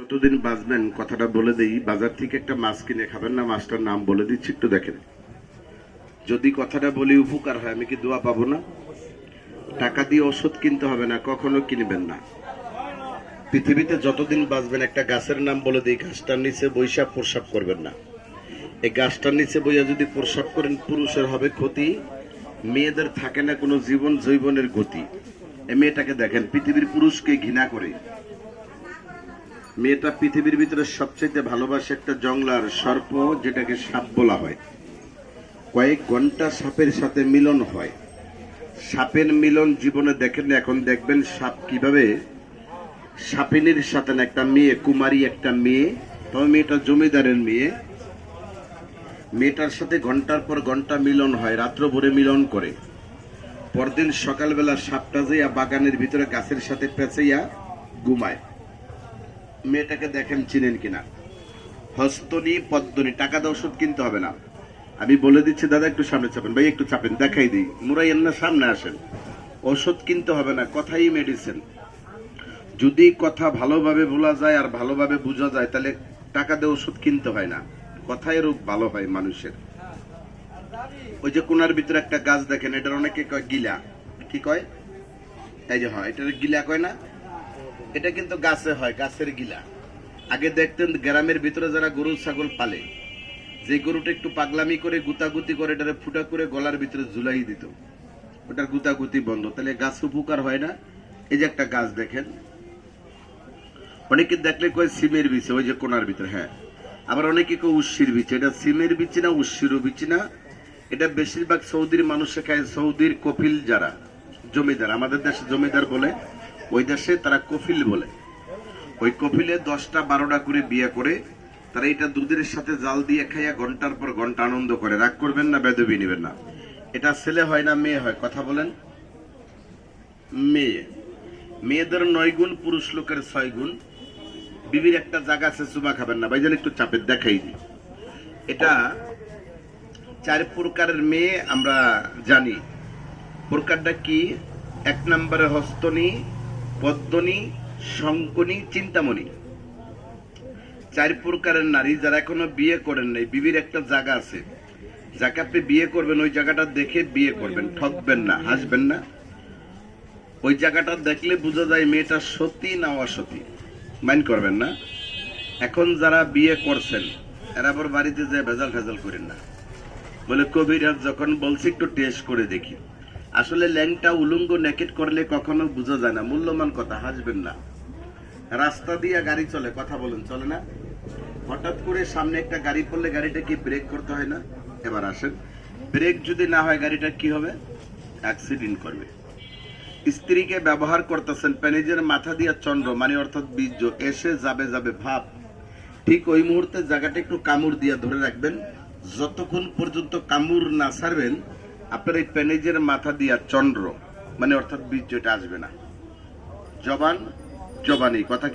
যতদিন বাঁচবেন? কথাটা বলে দেই। বাজার থেকে একটা মাছ কিনে খাবেন না? মাছটার নাম বলে দিচ্ছি, একটু দেখেন। যদি কথাটা বলি উপকার হয়, আমি কি দোয়া পাবো না? টাকা দিয়ে ওষুধ কিনতে হবে না, কখনো কিনবেন না। পৃথিবীতে যতদিন বাঁচবেন, একটা গাছের নাম বলে দিই, গাছটার নিচে বৈশাখ প্রসাব করবেন না। এই গাছটার নিচে বইয়া যদি প্রসাব করেন, পুরুষের হবে ক্ষতি, মেয়েদের থাকে না কোনো জীবন জৈবনের গতি। এই মেয়েটাকে দেখেন, পৃথিবীর পুরুষকে ঘৃণা করে। মেয়েটা পৃথিবীর ভিতরে সবচেয়ে ভালোবাসে একটা জংলার সর্প, যেটাকে সাপ বলা হয়। কয়েক ঘণ্টা সাপের সাথে মিলন হয়। সাপের মিলন জীবনে দেখেন এখন দেখবেন সাপ কীভাবে? সাপিনীর সাথে একটা মেয়ে, কুমারী একটা মেয়ে, তবে মেয়েটা জমিদারের মেয়ে। মেয়েটার সাথে ঘণ্টার পর ঘণ্টা মিলন হয় রাত্র ভোরে মিলন করে। পরদিন সকালবেলা সাপটা যাইয়া বাগানের ভিতরে গাছের সাথে পেঁচাইয়া ঘুমায়। মেয়েটাকে দেখেন চিনেন কিনা? হস্তনি, পদ্মনি, টাকা দিয়ে ওষুধ কিনতে হবে না। আমি বলে দিচ্ছি, দাদা, একটু সামনে চাপেন, ভাই, একটু চাপেন, দেখাই দিই। মুরাইয়েন না সামনে আসেন। ওষুধ কিনতে হবে না, কথাই মেডিসিন যদি কথা ভালোভাবে বলা যায় আর ভালোভাবে বোঝা যায়, তাহলে টাকা দিয়ে ওষুধ কিনতে হয় না। কথায় রোগ ভালো হয় মানুষের। ওই যে কোনার ভিতরে একটা গাছ দেখেন, এটার অনেকে কয় গিলা। কি কয়? এই যে, হয়, এটার গিলা কয় না? এটা কিন্তু গাছে হয়, গাছের গিলা। আগে দেখতেন গ্রামের ভিতরে যারা গরু, ছাগল পালে, যে গরুটা একটু পাগলামি করে গুতাগুতি করে, এটারে ফুটা করে গলার ভিতরে ঝুলাই দিত। ওটার গুতাগুতি বন্ধ। তাহলে গাছ উপকার হয় না? এই যে একটা গাছ দেখেন। অনেকে দেখলে কয় সিমের বিচে, ওই যে কোনার ভিতরে হ্যাঁ। আবার অনেকে কয় উচ্ছির বিচে। এটা সিমের বিচি না উচ্ছিরও বিচি না? এটা বেশিরভাগ সৌদির মানুষে খায়, সৌদির কফিল যারা, জমিদার। আমাদের দেশে জমিদার বলে ওই দেশে তারা কফিল বলে। ওই কফিলে দশটা, বারোটা করে বিয়ে করে, তারা এটা দুধের সাথে জাল দিয়ে খাইয়া ঘণ্টার পর ঘণ্টা আনন্দ করে। রাগ করবেন না, বেদবি নেবেন না। এটা ছেলে হয় না, মেয়ে হয়? কথা বলেন। মেয়ে। মেয়েদের নয় গুণ, পুরুষ লোকের ছয় গুণ। বিবির একটা জায়গা আছে, চুমা খাবেন না। ভাইজান, একটু চাপের দেখাই দিই। এটা চার প্রকারের মেয়ে আমরা জানি। প্রকারটা কি? এক নম্বরে হস্তনী পদ্মনী, শঙ্কনী, চিন্তামণি। চার প্রকারের নারী যারা এখনও বিয়ে করেন নাই, বিবির একটা জায়গা আছে। যাকে আপনি বিয়ে করবেন, ওই জায়গাটা দেখে বিয়ে করবেন, ঠকবেন না, হাসবেন না। ওই জায়গাটা দেখলে বোঝা যায় মেয়েটা সতী না অসতী। মাইন্ড করবেন না। এখন যারা বিয়ে করছেন, এরা আবার বাড়িতে যায় ভেজাল ফেজাল করেন না। বলে কবিরাজ, যখন বলছি একটু টেস্ট করে দেখি। আসলে ল্যাংটা উলুঙ্গ নেকেট করলে কখনো বোঝা যায় না। মূল্যবান কথা, হাসবেন না। রাস্তা দিয়ে গাড়ি চলে, কথা বলেন, চলে না? হঠাৎ করে সামনে একটা গাড়ি পড়লে গাড়িটা কি ব্রেক করতে হয় না? এবার আসেন। ব্রেক যদি না হয়, গাড়িটা কি হবে? অ্যাক্সিডেন্ট করবে। স্ত্রীকে ব্যবহার করতেছেন, প্যানেজের মাথা দিয়া চন্দ্র মানে অর্থাৎ বীর্য, এসে যাবে যাবে, ভাব। ঠিক ওই মুহূর্তে জায়গাটা একটু কামড় দিয়া ধরে রাখবেন। যতক্ষণ পর্যন্ত কামড় না ছাড়বেন আপনার এই প্যানেজের মাথা দিয়া চন্দ্র মানে অর্থাৎ বীর্যটা আসবে না। জবান জবানি কথা